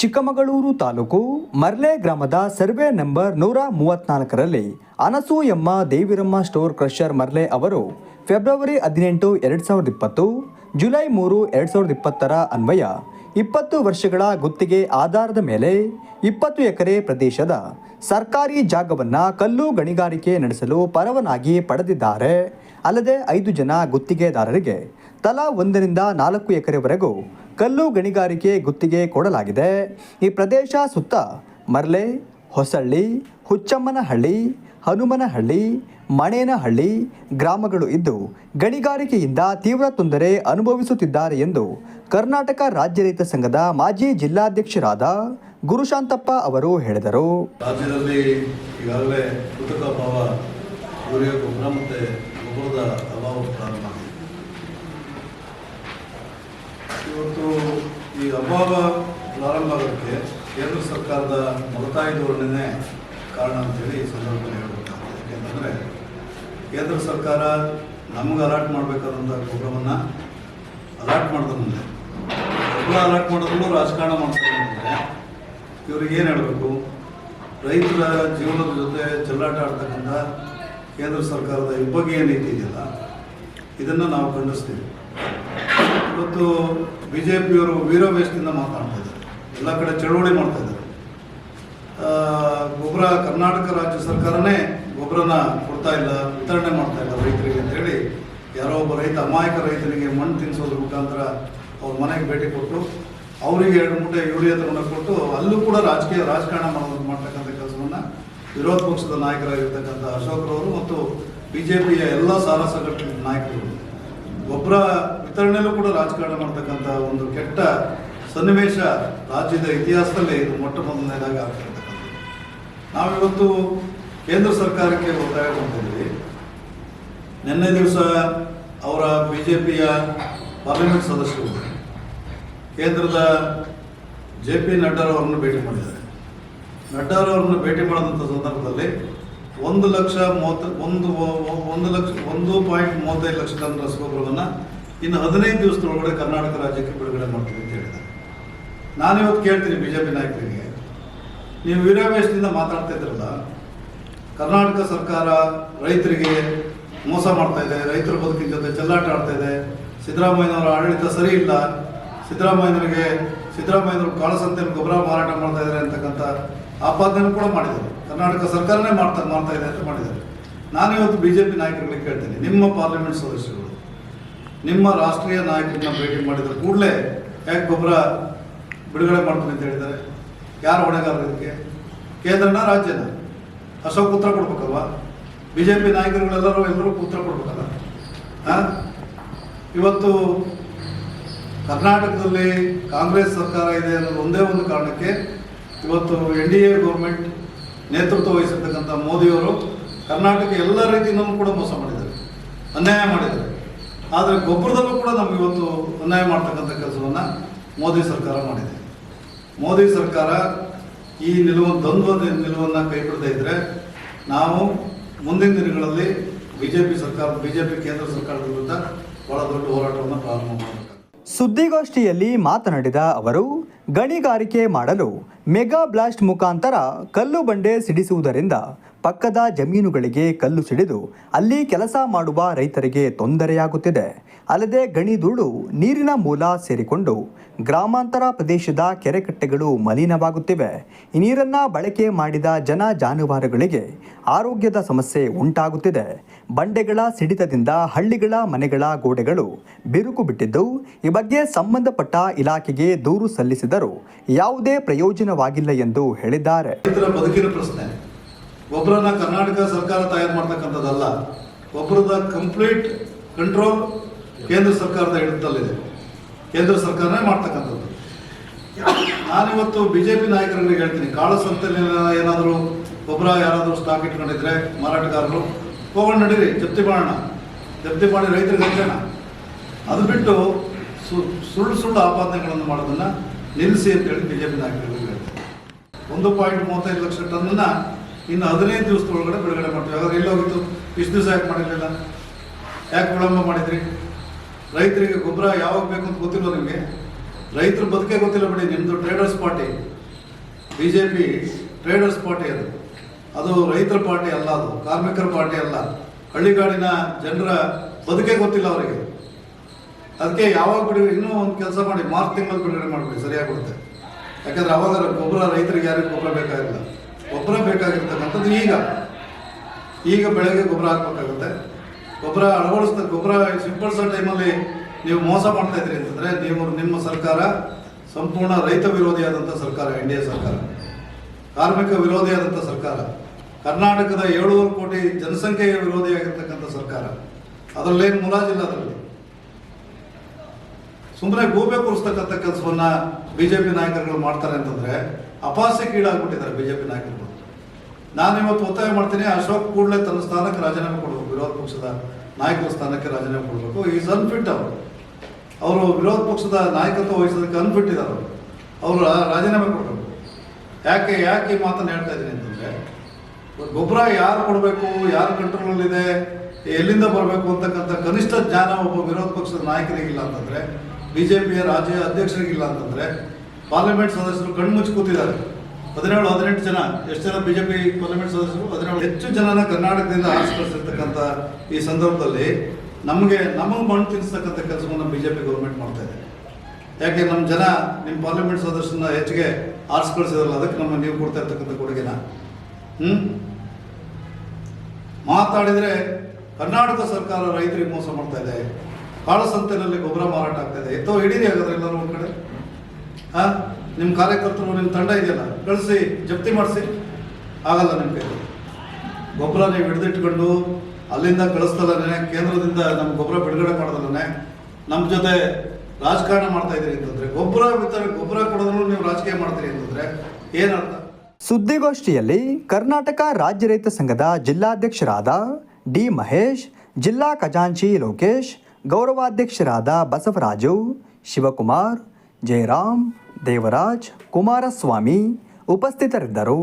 ಚಿಕ್ಕಮಗಳೂರು ತಾಲೂಕು ಮರ್ಲೆ ಗ್ರಾಮದ survey number ನೂರ ಮೂವತ್ನಾಲ್ಕರಲ್ಲಿ ಅನಸೂಯಮ್ಮ ದೇವಿರಮ್ಮ ಸ್ಟೋರ್ ಕ್ರಷರ್ ಮರ್ಲೆ ಅವರು ಫೆಬ್ರವರಿ ಹದಿನೆಂಟು, ಎರಡು ಸಾವಿರದ ಇಪ್ಪತ್ತು, ಜುಲೈ ಮೂರು, ಎರಡು ಸಾವಿರದ ಇಪ್ಪತ್ತರ ಅನ್ವಯ ಇಪ್ಪತ್ತು ವರ್ಷಗಳ ಗುತ್ತಿಗೆ ಆಧಾರದ ಮೇಲೆ ಇಪ್ಪತ್ತು ಎಕರೆ ಪ್ರದೇಶದ ಸರ್ಕಾರಿ ಜಾಗವನ್ನು ಕಲ್ಲು ಗಣಿಗಾರಿಕೆ ನಡೆಸಲು ಪರವಾನಗಿ ಪಡೆದಿದ್ದಾರೆ. ಅಲ್ಲದೆ ಐದು ಜನ ಗುತ್ತಿಗೆದಾರರಿಗೆ ತಲಾ ಒಂದರಿಂದ ನಾಲ್ಕು ಎಕರೆವರೆಗೂ ಕಲ್ಲು ಗಣಿಗಾರಿಕೆ ಗುತ್ತಿಗೆ ಕೊಡಲಾಗಿದೆ. ಈ ಪ್ರದೇಶ ಸುತ್ತ ಮರ್ಲೆ, ಹೊಸಳ್ಳಿ ಹುಚ್ಚಮ್ಮನಹಳ್ಳಿ ಹನುಮನಹಳ್ಳಿ ಮಣೇನಹಳ್ಳಿ ಗ್ರಾಮಗಳು ಇದ್ದು ಗಣಿಗಾರಿಕೆಯಿಂದ ತೀವ್ರ ತೊಂದರೆ ಅನುಭವಿಸುತ್ತಿದ್ದಾರೆ ಎಂದು ಕರ್ನಾಟಕ ರಾಜ್ಯ ರೈತ ಸಂಘದ ಮಾಜಿ ಜಿಲ್ಲಾಧ್ಯಕ್ಷರಾದ ಗುರುಶಾಂತಪ್ಪ ಅವರು ಹೇಳಿದರು. ರಾಜ್ಯದಲ್ಲಿ ಈಗಾಗಲೇ ಕೃತಕ ಅಭಾವ ಯೂರಿಯಾ, ಗೊಬ್ಬರ ಮತ್ತು ಗೊಬ್ಬರದ ಅಭಾವ ಪ್ರಾರಂಭ ಇವತ್ತು ಈ ಅಭಾವ ಪ್ರಾರಂಭ ಆಗೋದಕ್ಕೆ ಕೇಂದ್ರ ಸರ್ಕಾರದ ಧೋರಣೆನೇ ಕಾರಣ ಅಂತೇಳಿ ಈ ಸಂದರ್ಭದಲ್ಲಿ ಹೇಳಬೇಕಾಗ್ತದೆ ಯಾಕೆಂತಂದರೆ ಕೇಂದ್ರ ಸರ್ಕಾರ ನಮಗೆ ಅಲಾಟ್ ಮಾಡಬೇಕಾದಂಥ ಗೊಬ್ಬರವನ್ನು ಅಲಾಟ್ ಮಾಡಿದ ಮುಂದೆ. ಗೊಬ್ಬರ ಅಲಾಟ್ ಮಾಡಿದ್ರು ರಾಜಕಾರಣ ಮಾಡ್ತಾರೆ ಇವ್ರಿಗೆ ಏನು ಹೇಳಬೇಕು? ರೈತರ ಜೀವನದ ಜೊತೆ ಚೆಲ್ಲಾಟ ಆಡ್ತಕ್ಕಂಥ ಕೇಂದ್ರ ಸರ್ಕಾರದ ಇಬ್ಬಗೆಯ ನೀತಿ ಇದೆಯಲ್ಲ, ಇದನ್ನು ನಾವು ಖಂಡಿಸ್ತೀವಿ. ಇವತ್ತು ಬಿ ಜೆ ಪಿಯವರು ವೀರವೇಶದಿಂದ ಮಾತಾಡ್ತಾ ಇದ್ದಾರೆ. ಎಲ್ಲ ಕಡೆ ಚಳವಳಿ ಮಾಡ್ತಾ ಇದ್ದಾರೆ. ಗೊಬ್ಬರ ಕರ್ನಾಟಕ ರಾಜ್ಯ ಸರ್ಕಾರನೇ ಗೊಬ್ಬರನ ಕೊಡ್ತಾ ಇಲ್ಲ, ವಿತರಣೆ ಮಾಡ್ತಾ ಇಲ್ಲ ರೈತರಿಗೆ ಅಂತೇಳಿ ಯಾರೋ ಒಬ್ಬ ರೈತ, ಅಮಾಯಕ ರೈತನಿಗೆ ಮಣ್ಣು ತಿನ್ನಿಸೋದ್ರ ಮುಖಾಂತರ ಅವ್ರ ಮನೆಗೆ ಭೇಟಿ ಕೊಟ್ಟು ಅವರಿಗೆ ಎರಡು ಮೂಟೆ ಯೂರಿಯಾ ತಗೊಂಡು ಕೊಟ್ಟು ಅಲ್ಲೂ ಕೂಡ ರಾಜಕೀಯ ರಾಜಕಾರಣ ಮಾಡೋದು ಮಾಡ್ತಕ್ಕಂಥ ಕೆಲಸವನ್ನ ವಿರೋಧ ಪಕ್ಷದ ನಾಯಕರಾಗಿರ್ತಕ್ಕಂಥ ಅಶೋಕ್ರವರು ಮತ್ತು ಬಿ ಜೆ ಪಿಯ ಎಲ್ಲ ಸಾಲ ಸಂಘಟನೆ ನಾಯಕರು. ಗೊಬ್ಬರ ವಿತರಣೆಯಲ್ಲೂ ಕೂಡ ರಾಜಕಾರಣ ಮಾಡ್ತಕ್ಕಂಥ ಒಂದು ಕೆಟ್ಟ ಸನ್ನಿವೇಶ ರಾಜ್ಯದ ಇತಿಹಾಸದಲ್ಲಿ ಇದು ಮೊಟ್ಟ ಮೊದಲನೇದಾಗ ಆಗ್ತಿರ್ತಕ್ಕಂಥದ್ದು ನಾವಿವತ್ತು ಕೇಂದ್ರ ಸರ್ಕಾರಕ್ಕೆ ಒತ್ತಾಯ ಮಾಡ್ತಿದ್ದೀವಿ. ನಿನ್ನೆ ದಿವಸ ಅವರ ಬಿ ಜೆ ಪಿಯ ಪಾರ್ಲಿಮೆಂಟ್ ಸದಸ್ಯರು ಕೇಂದ್ರದ ಜೆ ಪಿ ನಡ್ಡಾರವರನ್ನು ಭೇಟಿ ಮಾಡಿದ್ದಾರೆ. ನಡ್ಡಾರವರನ್ನು ಭೇಟಿ ಮಾಡಿದಂಥ ಸಂದರ್ಭದಲ್ಲಿ ಒಂದು ಲಕ್ಷ ಮೂವತ್ತು, ಒಂದು ಒಂದು ಲಕ್ಷ, ಒಂದು ಪಾಯಿಂಟ್ ಮೂವತ್ತೈದು ಲಕ್ಷ ಟನ್ ರಸಗೊಬ್ಬರವನ್ನು ಇನ್ನು ಹದಿನೈದು ದಿವಸದೊಳಗಡೆ ಕರ್ನಾಟಕ ರಾಜ್ಯಕ್ಕೆ ಬಿಡುಗಡೆ ಮಾಡ್ತೀವಿ ಅಂತ ಹೇಳಿದ್ದಾರೆ. ನಾನಿವತ್ತು ಕೇಳ್ತೀನಿ ಬಿ ಜೆ ಪಿ ನಾಯಕರಿಗೆ. ನೀವು ವೀರಾವೇಶದಿಂದ ಮಾತಾಡ್ತಾ ಇದ್ರಲ್ಲ, ಕರ್ನಾಟಕ ಸರ್ಕಾರ ರೈತರಿಗೆ ಮೋಸ ಮಾಡ್ತಾ ಇದೆ, ರೈತರ ಬದುಕಿನ ಜೊತೆ ಚೆಲ್ಲಾಟ ಆಡ್ತಾ ಇದೆ, ಸಿದ್ದರಾಮಯ್ಯನವರ ಆಡಳಿತ ಸರಿ ಇಲ್ಲ, ಸಿದ್ದರಾಮಯ್ಯನವರಿಗೆ, ಸಿದ್ದರಾಮಯ್ಯನವರು ಕಾಳಸಂತೆಯಲ್ಲಿ ಗೊಬ್ಬರ ಮಾರಾಟ ಮಾಡ್ತಾ ಇದ್ದಾರೆ ಅಂತಕ್ಕಂಥ ಆಪಾದನೆ ಕೂಡ ಮಾಡಿದ್ದಾರೆ. ಕರ್ನಾಟಕ ಸರ್ಕಾರನೇ ಮಾಡ್ತಾ ಮಾಡ್ತಾ ಇದೆ ಅಂತ ಮಾಡಿದ್ದಾರೆ. ನಾನು ಇವತ್ತು ಬಿ ಜೆ ಪಿ ನಾಯಕರುಗಳಿಗೆ ಕೇಳ್ತೀನಿ. ನಿಮ್ಮ ಪಾರ್ಲಿಮೆಂಟ್ ಸದಸ್ಯರು, ನಿಮ್ಮ ರಾಷ್ಟ್ರೀಯ ನಾಯಕರನ್ನ ಭೇಟಿ ಮಾಡಿದ ಕೂಡಲೇ ಯಾಕೆ ಗೊಬ್ಬರ ಬಿಡುಗಡೆ ಮಾಡ್ತೀನಿ ಅಂತ ಹೇಳಿದ್ದಾರೆ? ಯಾರು ಹೊಣೆಗಾರರು ಇದಕ್ಕೆ? ಕೇಂದ್ರನ ರಾಜ್ಯನ? ಅಶೋಕ್ ಉತ್ತರ ಕೊಡ್ಬೇಕಲ್ವಾ? ಬಿ ಜೆ ಪಿ ನಾಯಕರುಗಳೆಲ್ಲರೂ ಎಲ್ಲರೂ ಉತ್ತರ ಕೊಡ್ಬೇಕಲ್ಲ? ಇವತ್ತು ಕರ್ನಾಟಕದಲ್ಲಿ ಕಾಂಗ್ರೆಸ್ ಸರ್ಕಾರ ಇದೆ ಅನ್ನೋದು ಒಂದೇ ಒಂದು ಕಾರಣಕ್ಕೆ ಇವತ್ತು ಎನ್ ಡಿ ಎ ಗೌರ್ಮೆಂಟ್ ನೇತೃತ್ವ ವಹಿಸಿರ್ತಕ್ಕಂಥ ಮೋದಿಯವರು ಕರ್ನಾಟಕ ಎಲ್ಲ ರೀತಿಯಿಂದಲೂ ಕೂಡ ಮೋಸ ಮಾಡಿದ್ದಾರೆ. ಅನ್ಯಾಯ ಮಾಡಿದ್ದಾರೆ. ಆದರೆ ಗೊಬ್ಬರದಲ್ಲೂ ಕೂಡ ನಮ್ಗೆ ಇವತ್ತು ಅನ್ಯಾಯ ಮಾಡ್ತಕ್ಕಂಥ ಕೆಲಸವನ್ನು ಮೋದಿ ಸರ್ಕಾರ ಮಾಡಿದೆ. ಮೋದಿ ಸರ್ಕಾರ ಈ ನಿಲುವು, ದ್ವಂದ್ವ ನಿಲುವನ್ನು ಕೈ ಬಿಡದೇ ಇದ್ದರೆ ನಾವು ಮುಂದಿನ ದಿನಗಳಲ್ಲಿ ಬಿ ಜೆ ಪಿ ಸರ್ಕಾರ ಬಿ ಜೆ ಪಿ ಕೇಂದ್ರ ಸರ್ಕಾರದ ವಿರುದ್ಧ ಬಹಳ ದೊಡ್ಡ ಹೋರಾಟವನ್ನು ಪ್ರಾರಂಭ ಮಾಡಬೇಕು. ಸುದ್ದಿಗೋಷ್ಠಿಯಲ್ಲಿ ಮಾತನಾಡಿದ ಅವರು, ಗಣಿಗಾರಿಕೆ ಮಾಡಲು ಮೆಗಾ ಬ್ಲಾಸ್ಟ್ ಮುಖಾಂತರ ಕಲ್ಲು ಬಂಡೆ ಸಿಡಿಸುವುದರಿಂದ ಪಕ್ಕದ ಜಮೀನುಗಳಿಗೆ ಕಲ್ಲು ಸಿಡಿದು ಅಲ್ಲಿ ಕೆಲಸ ಮಾಡುವ ರೈತರಿಗೆ ತೊಂದರೆಯಾಗುತ್ತಿದೆ. ಅಲ್ಲದೆ ಗಣಿಧೂಳು ನೀರಿನ ಮೂಲ ಸೇರಿಕೊಂಡು ಗ್ರಾಮಾಂತರ ಪ್ರದೇಶದ ಕೆರೆಕಟ್ಟೆಗಳು ಮಲಿನವಾಗುತ್ತಿವೆ. ಈ ನೀರನ್ನ ಬಳಕೆ ಮಾಡಿದ ಜನ ಜಾನುವಾರುಗಳಿಗೆ ಆರೋಗ್ಯದ ಸಮಸ್ಯೆ ಉಂಟಾಗುತ್ತಿದೆ. ಬಂಡೆಗಳ ಸಿಡಿತದಿಂದ ಹಳ್ಳಿಗಳ ಮನೆಗಳ ಗೋಡೆಗಳು ಬಿರುಕು ಬಿಟ್ಟಿದ್ದು, ಈ ಬಗ್ಗೆ ಸಂಬಂಧಪಟ್ಟ ಇಲಾಖೆಗೆ ದೂರು ಸಲ್ಲಿಸಿದರೂ ಯಾವುದೇ ಪ್ರಯೋಜನವಾಗಿಲ್ಲ ಎಂದು ಹೇಳಿದ್ದಾರೆ. ಗೊಬ್ಬರನ ಕರ್ನಾಟಕ ಸರ್ಕಾರ ತಯಾರು ಮಾಡ್ತಕ್ಕಂಥದ್ದಲ್ಲ ಒಬ್ಬರದ ಕಂಪ್ಲೀಟ್ ಕಂಟ್ರೋಲ್ ಕೇಂದ್ರ ಸರ್ಕಾರದ ಹಿಡಿತದಲ್ಲಿದೆ ಕೇಂದ್ರ ಸರ್ಕಾರನೇ ಮಾಡ್ತಕ್ಕಂಥದ್ದು. ನಾನಿವತ್ತು ಬಿ ಜೆ ಪಿ ನಾಯಕರಿಗೆ ಹೇಳ್ತೀನಿ ಕಾಳಸಂತೆಯಲ್ಲಿ ಏನಾದರೂ ಒಬ್ಬರ ಯಾರಾದರೂ ಸ್ಟಾಕ್ ಇಟ್ಕೊಂಡಿದ್ರೆ ಮಾರಾಟಗಾರರು, ಹೋಗೋಣ ನಡೀರಿ, ಜಪ್ತಿ ಮಾಡೋಣ. ಜಪ್ತಿ ಮಾಡಿ ರೈತರಿಗೆ ಹೇಳೋಣ ಅದು ಬಿಟ್ಟು ಸುಳ್ಳು ಸುಳ್ಳು ಆಪಾದನೆಗಳನ್ನು ಮಾಡೋದನ್ನು ನಿಲ್ಲಿಸಿ ಅಂತೇಳಿ ಬಿ ಜೆ ಪಿ ನಾಯಕರಿಗೆ ಹೇಳ್ತೀನಿ. ಒಂದು ಪಾಯಿಂಟ್ ಮೂವತ್ತೈದು ಲಕ್ಷ ಟನ್ನನ್ನ ಇನ್ನು ಹದಿನೈದು ದಿವಸದೊಳಗಡೆ ಬಿಡುಗಡೆ ಮಾಡ್ತೀವಿ. ಯಾವಾಗ ಎಲ್ಲೋಗಿತ್ತು ಇಷ್ಟು ದಿವಸ ಯಾಕೆ ಮಾಡಿರಲಿಲ್ಲ? ಯಾಕೆ ವಿಳಂಬ ಮಾಡಿದ್ರಿ? ರೈತರಿಗೆ ಗೊಬ್ಬರ ಯಾವಾಗ ಬೇಕು ಅಂತ ಗೊತ್ತಿಲ್ಲ ನಿಮಗೆ? ರೈತರ ಬದುಕೆ ಗೊತ್ತಿಲ್ಲ ಬಿಡಿ. ನಿಮ್ಮದು traders party B J P traders party ಅದು. ಅದು ರೈತರ ಪಾರ್ಟಿ ಅಲ್ಲ ಅದು. ಕಾರ್ಮಿಕರ ಪಾರ್ಟಿ ಅಲ್ಲ. ಹಳ್ಳಿಗಾಡಿನ ಜನರ ಬದುಕೆ ಗೊತ್ತಿಲ್ಲ ಅವರಿಗೆ. ಅದಕ್ಕೆ ಯಾವಾಗ ಬಿಡಿ, ಇನ್ನೂ ಒಂದು ಕೆಲಸ ಮಾಡಿ. ಮಾರ್ಚ್ ತಿಂಗಳಲ್ಲಿ ಬಿಡುಗಡೆ ಮಾಡಿಬಿಡಿ ಸರಿಯಾಗಿ ಬರುತ್ತೆ ಯಾಕಂದ್ರೆ ಅವಾಗ ಗೊಬ್ಬರ ರೈತರಿಗೆ ಯಾರಿಗೂ ಗೊಬ್ಬರ ಬೇಕಾಗಿಲ್ಲ. ಗೊಬ್ಬರ ಬೇಕಾಗಿರ್ತಕ್ಕಂಥದ್ದು ಈಗ. ಈಗ ಬೆಳೆಗೆ ಗೊಬ್ಬರ ಹಾಕ್ಬೇಕಾಗುತ್ತೆ. ಗೊಬ್ಬರ ಅಳವಡಿಸ್ತಾ, ಗೊಬ್ಬರ ಸಿಂಪಡಿಸೋ ಟೈಮಲ್ಲಿ ನೀವು ಮೋಸ ಮಾಡ್ತಾ ಇದ್ರಿ ಅಂತಂದ್ರೆ, ನೀವು ನಿಮ್ಮ ಸರ್ಕಾರ ಸಂಪೂರ್ಣ ರೈತ ವಿರೋಧಿಯಾದಂಥ ಸರ್ಕಾರ, ಎನ್ ಡಿ ಎ ಸರ್ಕಾರ. ಕಾರ್ಮಿಕ ವಿರೋಧಿಯಾದಂಥ ಸರ್ಕಾರ. ಕರ್ನಾಟಕದ ಏಳುವರೆ ಕೋಟಿ ಜನಸಂಖ್ಯೆಯ ವಿರೋಧಿಯಾಗಿರ್ತಕ್ಕಂಥ ಸರ್ಕಾರ. ಅದರಲ್ಲೇನು ಮುಲಾಜಿಲ್ಲ ಅದರಲ್ಲಿ. ಸುಮ್ಮನೆ ಗೂಬೆ ಕೂರಿಸ್ತಕ್ಕಂಥ ಕೆಲಸವನ್ನ ಬಿಜೆಪಿ ನಾಯಕರುಗಳು ಮಾಡ್ತಾರೆ ಅಂತಂದ್ರೆ ಬಿ ಜೆ ಬಿಜೆಪಿ ನಾಯಕರುಗಳು. ನಾನು ಇವತ್ತು ಒತ್ತಾಯ ಮಾಡ್ತೀನಿ, ಅಶೋಕ್ ಕೂಡಲೇ ತನ್ನ ಸ್ಥಾನಕ್ಕೆ ರಾಜೀನಾಮೆ ಕೊಡಬೇಕು, ವಿರೋಧ ಪಕ್ಷದ ನಾಯಕರ ಸ್ಥಾನಕ್ಕೆ ರಾಜೀನಾಮೆ ಕೊಡಬೇಕು. ಈಸ್ ಅನ್ಫಿಟ್ ಅವರು. ಅವರು ವಿರೋಧ ಪಕ್ಷದ ನಾಯಕತ್ವ ವಹಿಸೋದಕ್ಕೆ ಅನ್ಫಿಟ್ ಇದ್ದಾರೆ ಅವರು. ರಾಜೀನಾಮೆ ಕೊಡಬೇಕು. ಯಾಕೆ ಯಾಕೆ ಈ ಮಾತನ್ನು ಹೇಳ್ತಾ ಇದ್ದೀನಿ ಅಂತಂದರೆ, ಗೊಬ್ಬರ ಯಾರು ಕೊಡಬೇಕು, ಯಾರು ಕಂಟ್ರೋಲಲ್ಲಿದೆ, ಎಲ್ಲಿಂದ ಬರಬೇಕು ಅಂತಕ್ಕಂಥ ಕನಿಷ್ಠ ಜ್ಞಾನ ಒಬ್ಬ ವಿರೋಧ ಪಕ್ಷದ ನಾಯಕರಿಗಿಲ್ಲ ಜೆ ಪಿಯ ರಾಜ್ಯ ಅಧ್ಯಕ್ಷರಿಗಿಲ್ಲ ಅಂತಂದರೆ, ಪಾರ್ಲಿಮೆಂಟ್ ಸದಸ್ಯರು ಕಣ್ಮುಚ್ಚಿ ಕೂತಿದ್ದಾರೆ. ಹದಿನೇಳು, ಹದಿನೆಂಟು ಜನ, ಎಷ್ಟು ಜನ ಬಿಜೆಪಿ ಪಾರ್ಲಿಮೆಂಟ್ ಸದಸ್ಯರು? ಹದಿನೇಳು. ಹೆಚ್ಚು ಜನನ ಕರ್ನಾಟಕದಿಂದ ಆರಿಸ್ಕೊಳ್ತಿರ್ತಕ್ಕಂಥ ಈ ಸಂದರ್ಭದಲ್ಲಿ ನಮಗೆ ನಮಗೆ ಮಣ್ಣು ತಿನ್ನಿಸ್ತಕ್ಕಂಥ ಕೆಲಸವನ್ನು ಬಿಜೆಪಿ ಗೌರ್ಮೆಂಟ್ ಮಾಡ್ತಾ ಇದೆ. ಯಾಕೆ ನಮ್ಮ ಜನ ನಿಮ್ಮ ಪಾರ್ಲಿಮೆಂಟ್ ಸದಸ್ಯರನ್ನ ಹೆಚ್ಚಿಗೆ ಆರಿಸ್ಕೊಳ್ಸಿದ್ರಲ್ಲ, ಅದಕ್ಕೆ ನಮ್ಮ ನೀವು ಕೊಡ್ತಾ ಇರ್ತಕ್ಕಂಥ ಕೊಡುಗೆನ? ಹ್ಞೂ ಮಾತಾಡಿದರೆ ಕರ್ನಾಟಕ ಸರ್ಕಾರ ರೈತರಿಗೆ ಮೋಸ ಮಾಡ್ತಾ ಇದೆ. ಕಾಳಸಂತೆಯಲ್ಲಿ ಗೊಬ್ಬರ ಮಾರಾಟ ಆಗ್ತಾ ಇದೆ. ಎತ್ತೋ ಹಿಡೀರಿ ಹಾಗಾದ್ರೆ ಎಲ್ಲರೂ ಒಂದು ಕಡೆ. ಹಾ? ನಿಮ್ಮ ಕಾರ್ಯಕರ್ತರು ನಿಮ್ಮ ತಂಡ ಇದೆಯಲ್ಲ, ಕಳಿಸಿ, ಜಪ್ತಿ ಮಾಡಿಸಿ. ಆಗಲ್ಲ ನಿಮ್ಮ ಕೈ ಗೊಬ್ಬರ ನೀವು ಹಿಡಿದಿಟ್ಕೊಂಡು ಅಲ್ಲಿಂದ ಕಳಿಸ್ತಲ್ಲೇ ಕೇಂದ್ರದಿಂದ ನಮ್ಮ ಗೊಬ್ಬರ ಬಿಡುಗಡೆ ಮಾಡೋದಲ್ಲೇ ನಮ್ಮ ಜೊತೆ ರಾಜಕಾರಣ ಮಾಡ್ತಾ ಇದ್ದೀರಿ ಅಂತಂದ್ರೆ, ಗೊಬ್ಬರ ವಿತರಣೆ ಗೊಬ್ಬರ ಕೊಡೋದ್ರೂ ನೀವು ರಾಜಕೀಯ ಮಾಡ್ತೀರಿ ಅಂತಂದ್ರೆ ಏನರ್ಥ? ಸುದ್ದಿಗೋಷ್ಠಿಯಲ್ಲಿ ಕರ್ನಾಟಕ ರಾಜ್ಯ ರೈತ ಸಂಘದ ಜಿಲ್ಲಾಧ್ಯಕ್ಷರಾದ ಡಿ ಮಹೇಶ್, ಜಿಲ್ಲಾ ಖಜಾಂಚಿ ಲೋಕೇಶ್, ಗೌರವಾಧ್ಯಕ್ಷರಾದ ಬಸವರಾಜು, ಶಿವಕುಮಾರ್, ಜಯರಾಮ್ ದೇವರಾಜ್ ಕುಮಾರಸ್ವಾಮಿ ಉಪಸ್ಥಿತರಿದ್ದರು